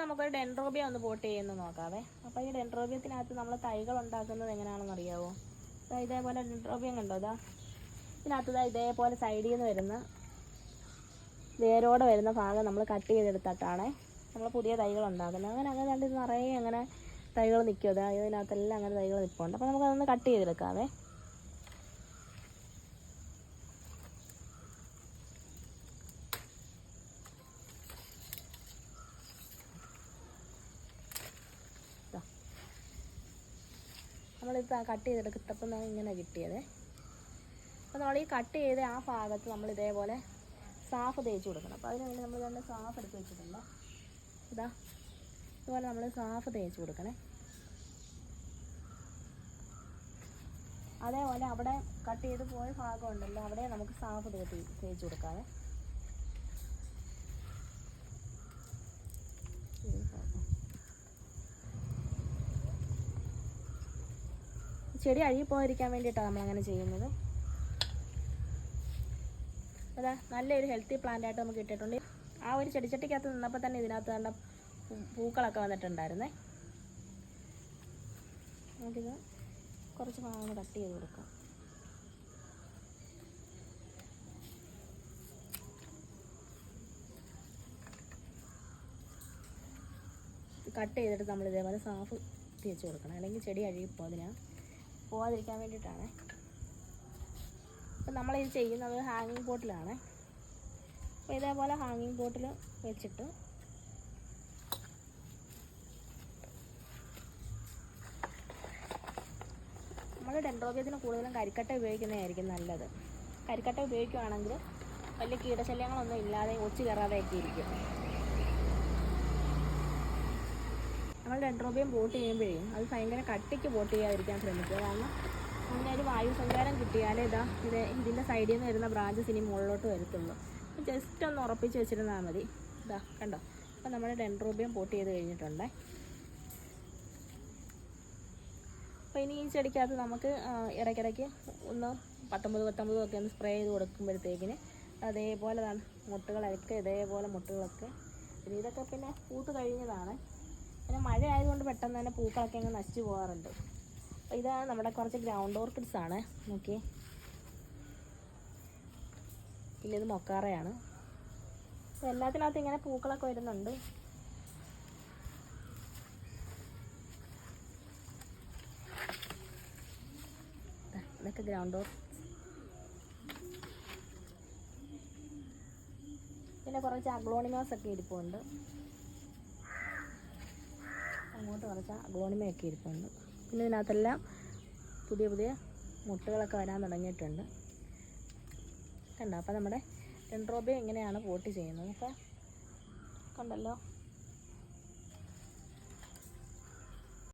നമുക്കൊരു ഡെൻഡ്രോബിയ ഒന്ന് പോട്ട് ചെയ്യുന്ന നോക്കാവേ. അപ്പോൾ ഈ ഡെൻഡ്രോബിയത്തിനകത്ത് നമ്മൾ തൈകൾ ഉണ്ടാക്കുന്നത് എങ്ങനെയാണെന്ന് അറിയാവോ? ഇതേപോലെ ഡെൻഡ്രോബിയം കണ്ടോ? ഇതാ ഇതിനകത്ത് ഇതാ ഇതേപോലെ സൈഡിൽ നിന്ന് വരുന്ന വേരോടെ വരുന്ന ഭാഗം നമ്മൾ കട്ട് ചെയ്തെടുത്തിട്ടാണ് നമ്മൾ പുതിയ തൈകൾ ഉണ്ടാക്കുന്നത്. അങ്ങനെ അങ്ങനെ കണ്ടിട്ട് നിറയെ അങ്ങനെ തൈകൾ നിൽക്കും അതായത് ഇതിനകത്തെല്ലാം അങ്ങനെ തൈകൾ നിൽപ്പുണ്ട്. അപ്പോൾ നമുക്കതൊന്ന് കട്ട് ചെയ്തെടുക്കാവേ. നമ്മളിത് കട്ട് ചെയ്തെടുത്തപ്പോൾ ഇങ്ങനെ കിട്ടിയത്. അപ്പോൾ നമ്മൾ ഈ കട്ട് ചെയ്ത ആ ഭാഗത്ത് നമ്മൾ ഇതേപോലെ സാഫ് തേച്ച് കൊടുക്കണം. അപ്പോൾ അതിന് വേണ്ടി നമ്മൾ തന്നെ സാഫ് എടുത്ത് വെച്ചിട്ടുണ്ട്. ഇതാ ഇതുപോലെ നമ്മൾ സാഫ് തേച്ച് കൊടുക്കണേ. അതേപോലെ അവിടെ കട്ട് ചെയ്ത് പോയ ഭാഗമുണ്ടല്ലോ അവിടെ നമുക്ക് സാഫ് തേച്ച് തേച്ച് ചെടി അഴുകി പോകാതിരിക്കാൻ വേണ്ടിയിട്ടാണ് നമ്മൾ അങ്ങനെ ചെയ്യുന്നത്. അതാ നല്ലൊരു ഹെൽത്തി പ്ലാന്റ് ആയിട്ട് നമുക്ക് കിട്ടിയിട്ടുണ്ട്. ആ ഒരു ചെടിച്ചട്ടിക്കകത്ത് നിന്നപ്പോൾ തന്നെ ഇതിനകത്ത് കണ്ട പൂക്കളൊക്കെ വന്നിട്ടുണ്ടായിരുന്നേ. നമുക്കിത് കുറച്ച് ഭാഗങ്ങൾ കട്ട് ചെയ്ത് കൊടുക്കാം. കട്ട് ചെയ്തിട്ട് നമ്മൾ ഇതേപോലെ സാഫ് തേച്ച് കൊടുക്കണം. അല്ലെങ്കിൽ ചെടി അഴുകിപ്പോ അതിനാ. പോകാതിരിക്കാൻ വേണ്ടിയിട്ടാണ്. അപ്പം നമ്മളിത് ചെയ്യുന്നത് ഹാങ്ങിങ് ബോട്ടിലാണ്. അപ്പോൾ ഇതേപോലെ ഹാങ്ങിങ് ബോട്ടിൽ വെച്ചിട്ട് നമ്മൾ ഡെൻഡ്രോബിയത്തിന് കൂടുതലും കരിക്കട്ട ഉപയോഗിക്കുന്നതായിരിക്കും നല്ലത്. കരിക്കട്ട ഉപയോഗിക്കുകയാണെങ്കിൽ വലിയ കീടശല്യങ്ങളൊന്നും ഇല്ലാതെ ഒച്ചു കയറാതെയൊക്കെ ഇരിക്കും. നമ്മൾ ഡെൻഡ്രോബിയം ബോട്ട് ചെയ്യുമ്പോഴേ അത് ഭയങ്കര കട്ടിക്ക് ബോട്ട് ചെയ്യാതിരിക്കാൻ ശ്രമിക്കുക. കാരണം അങ്ങനെ ഒരു വായു സഞ്ചാരം കിട്ടിയാലേ ഇതാ ഇത് ഇതിന്റെ സൈഡിൽ നിന്ന് വരുന്ന ബ്രാഞ്ചസ് ഇനി മുകളിലോട്ട് വരത്തുള്ളൂ. ജസ്റ്റ് ഒന്ന് ഉറപ്പിച്ച് വെച്ചിരുന്നാൽ മതി. ഇതാ കണ്ടോ? അപ്പം നമ്മുടെ ഡെൻഡ്രോബിയം പോട്ട് ചെയ്ത് കഴിഞ്ഞിട്ടുണ്ടേ. അപ്പോൾ ഇനി ഈ ചെടിക്കകത്ത് നമുക്ക് ഇടയ്ക്കിടയ്ക്ക് ഒന്ന് പത്തൊമ്പത് പത്തൊമ്പതും ഒക്കെ ഒന്ന് സ്പ്രേ ചെയ്ത് കൊടുക്കുമ്പോഴത്തേക്കിന് അതേപോലെതാണ് മുട്ടുകളൊക്കെ ഇതേപോലെ മുട്ടുകളൊക്കെ. ഇതൊക്കെ പിന്നെ പൂത്ത് കഴിഞ്ഞതാണ്. പിന്നെ മഴ ആയതുകൊണ്ട് പെട്ടെന്ന് തന്നെ പൂക്കളൊക്കെ അങ്ങ് നശിച്ചു പോകാറുണ്ട്. അപ്പോൾ ഇതാണ് നമ്മുടെ കുറച്ച് ഗ്രൗണ്ട് ഓർക്കിഡ്സ് ആണ്. നോക്കി പിന്നെ ഇത് മൊക്കാറയാണ്. അപ്പോൾ എല്ലാത്തിനകത്ത് ഇങ്ങനെ പൂക്കളൊക്കെ വരുന്നുണ്ട്. ഇതൊക്കെ ഗ്രൗണ്ട് ഓർ പിന്നെ കുറച്ച് അഗ്ലോണിമാസ് ഒക്കെ ഇരിപ്പുണ്ട്. അങ്ങോട്ട് ഗോണിമയൊക്കെ ഇരിപ്പുണ്ട്. പിന്നെ ഇതിനകത്തെല്ലാം പുതിയ പുതിയ മുട്ടുകളൊക്കെ വരാൻ തുടങ്ങിയിട്ടുണ്ട്. കണ്ടോ? അപ്പോൾ നമ്മുടെ ഡെൻഡ്രോബിയ എങ്ങനെയാണ് പോട്ട് ചെയ്യുന്നത്? അപ്പോൾ കണ്ടല്ലോ.